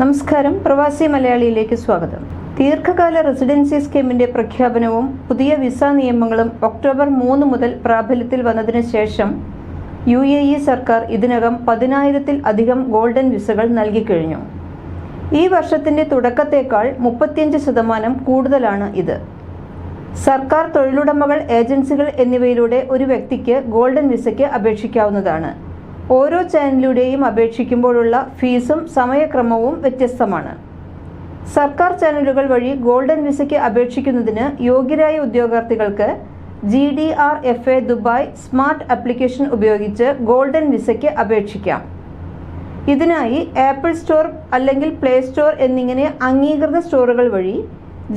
നമസ്കാരം. പ്രവാസി മലയാളിയിലേക്ക് സ്വാഗതം. ദീർഘകാല റെസിഡൻസി സ്കീമിന്റെ പ്രഖ്യാപനവും പുതിയ വിസ നിയമങ്ങളും ഒക്ടോബർ മൂന്ന് മുതൽ പ്രാബല്യത്തിൽ വന്നതിന് ശേഷം യു എ ഇ സർക്കാർ ഇതിനകം പതിനായിരത്തിൽ അധികം ഗോൾഡൻ വിസകൾ നൽകിക്കഴിഞ്ഞു. ഈ വർഷത്തിന്റെ തുടക്കത്തേക്കാൾ മുപ്പത്തിയഞ്ച് ശതമാനം കൂടുതലാണ് ഇത്. സർക്കാർ തൊഴിലുടമകൾ ഏജൻസികൾ എന്നിവയിലൂടെ ഒരു വ്യക്തിക്ക് ഗോൾഡൻ വിസയ്ക്ക് അപേക്ഷിക്കാവുന്നതാണ്. ഓരോ ചാനലിലൂടെയും അപേക്ഷിക്കുമ്പോഴുള്ള ഫീസും സമയക്രമവും വ്യത്യസ്തമാണ്. സർക്കാർ ചാനലുകൾ വഴി ഗോൾഡൻ വിസയ്ക്ക് അപേക്ഷിക്കുന്നതിന് യോഗ്യരായ ഉദ്യോഗാർത്ഥികൾക്ക് G D R F A Dubai smart application ഉപയോഗിച്ച് ഗോൾഡൻ വിസയ്ക്ക് അപേക്ഷിക്കാം. ഇതിനായി ആപ്പിൾ സ്റ്റോർ അല്ലെങ്കിൽ പ്ലേ സ്റ്റോർ എന്നിങ്ങനെ അംഗീകൃത സ്റ്റോറുകൾ വഴി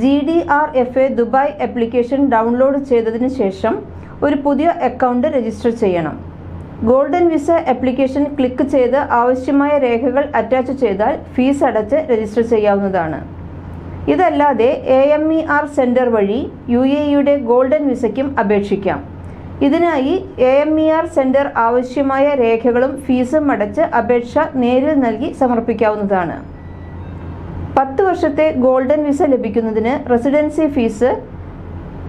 G D R F A Dubai application download ചെയ്തതിന് ശേഷം ഒരു പുതിയ അക്കൗണ്ട് രജിസ്റ്റർ ചെയ്യണം. ഗോൾഡൻ വിസ ആപ്ലിക്കേഷൻ ക്ലിക്ക് ചെയ്ത് ആവശ്യമായ രേഖകൾ അറ്റാച്ച് ചെയ്താൽ ഫീസ് അടച്ച് രജിസ്റ്റർ ചെയ്യാവുന്നതാണ്. ഇതല്ലാതെ A M E R centre വഴി യു എ ഇയുടെ ഗോൾഡൻ വിസയ്ക്കും അപേക്ഷിക്കാം. ഇതിനായി A M E R centre ആവശ്യമായ രേഖകളും ഫീസും അടച്ച് അപേക്ഷ നേരിൽ നൽകി സമർപ്പിക്കാവുന്നതാണ്. പത്ത് വർഷത്തെ ഗോൾഡൻ വിസ ലഭിക്കുന്നതിന് റെസിഡൻസി ഫീസ്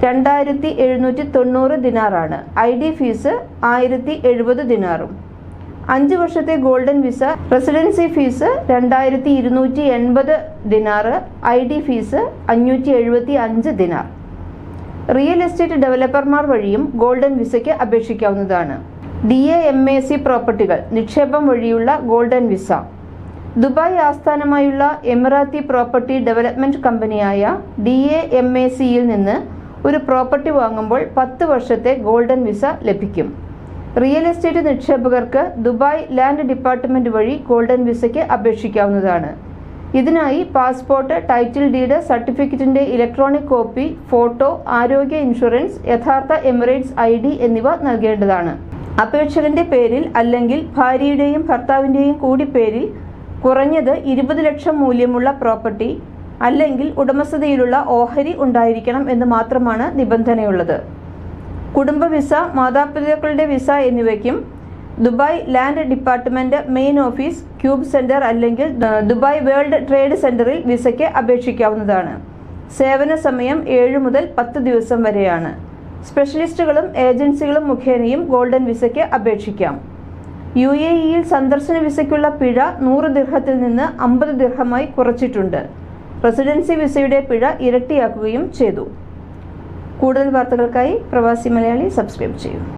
രണ്ടായിരത്തി എഴുന്നൂറ്റി തൊണ്ണൂറ് ദിനാറാണ്. ഐ ഡി ഫീസ് ആയിരത്തി എഴുപത് ദിനാറും. അഞ്ച് വർഷത്തെ ഗോൾഡൻ വിസ റെസിഡൻസി ഫീസ് രണ്ടായിരത്തി ഇരുന്നൂറ്റി എൺപത് ദിനാറ് ഐ ഡി ഫീസ് അഞ്ഞൂറ്റി എഴുപത്തി അഞ്ച് ദിനാർ. റിയൽ എസ്റ്റേറ്റ് ഡെവലപ്പർമാർ വഴിയും ഗോൾഡൻ വിസയ്ക്ക് അപേക്ഷിക്കാവുന്നതാണ്. D A M A C പ്രോപ്പർട്ടികൾ നിക്ഷേപം വഴിയുള്ള ഗോൾഡൻ വിസ. ദുബായ് ആസ്ഥാനമായുള്ള എമിറാത്തി പ്രോപ്പർട്ടി ഡെവലപ്മെന്റ് കമ്പനിയായ ഡി എ എം എ സിയിൽ നിന്ന് ഒരു പ്രോപ്പർട്ടി വാങ്ങുമ്പോൾ പത്ത് വർഷത്തെ ഗോൾഡൻ വിസ ലഭിക്കും. റിയൽ എസ്റ്റേറ്റ് നിക്ഷേപകർക്ക് ദുബായ് ലാൻഡ് ഡിപ്പാർട്ട്മെന്റ് വഴി ഗോൾഡൻ വിസയ്ക്ക് അപേക്ഷിക്കാവുന്നതാണ്. ഇതിനായി പാസ്പോർട്ട് ടൈറ്റിൽ ഡീഡ് സർട്ടിഫിക്കറ്റിന്റെ ഇലക്ട്രോണിക് കോപ്പി ഫോട്ടോ ആരോഗ്യ ഇൻഷുറൻസ് യഥാർത്ഥ എമിറേറ്റ്സ് ഐ ഡി എന്നിവ നൽകേണ്ടതാണ്. അപേക്ഷകന്റെ പേരിൽ അല്ലെങ്കിൽ ഭാര്യയുടെയും ഭർത്താവിന്റെയും കൂടി പേരിൽ കുറഞ്ഞത് ഇരുപത് ലക്ഷം മൂല്യമുള്ള പ്രോപ്പർട്ടി അല്ലെങ്കിൽ ഉടമസ്ഥതയിലുള്ള ഓഹരി ഉണ്ടായിരിക്കണം എന്ന് മാത്രമാണ് നിബന്ധനയുള്ളത്. കുടുംബ വിസ മാതാപിതാക്കളുടെ വിസ എന്നിവയ്ക്കും Dubai land department main office cube centre അല്ലെങ്കിൽ ദുബായ് വേൾഡ് ട്രേഡ് സെന്ററിൽ വിസയ്ക്ക് അപേക്ഷിക്കാവുന്നതാണ്. സേവന സമയം ഏഴ് മുതൽ പത്ത് ദിവസം വരെയാണ്. സ്പെഷ്യലിസ്റ്റുകളും ഏജൻസികളും മുഖേനയും ഗോൾഡൻ വിസയ്ക്ക് അപേക്ഷിക്കാം. യു എ ഇയിൽ സന്ദർശന വിസയ്ക്കുള്ള പിഴ നൂറ് ദിർഹത്തിൽ നിന്ന് അമ്പത് ദിർഹമായി കുറച്ചിട്ടുണ്ട്. റെസിഡൻസി വിസയുടെ പിഴ ഇരട്ടിയാക്കുകയും ചെയ്തു. കൂടുതൽ വാർത്തകൾക്കായി പ്രവാസി മലയാളി സബ്സ്ക്രൈബ് ചെയ്യൂ.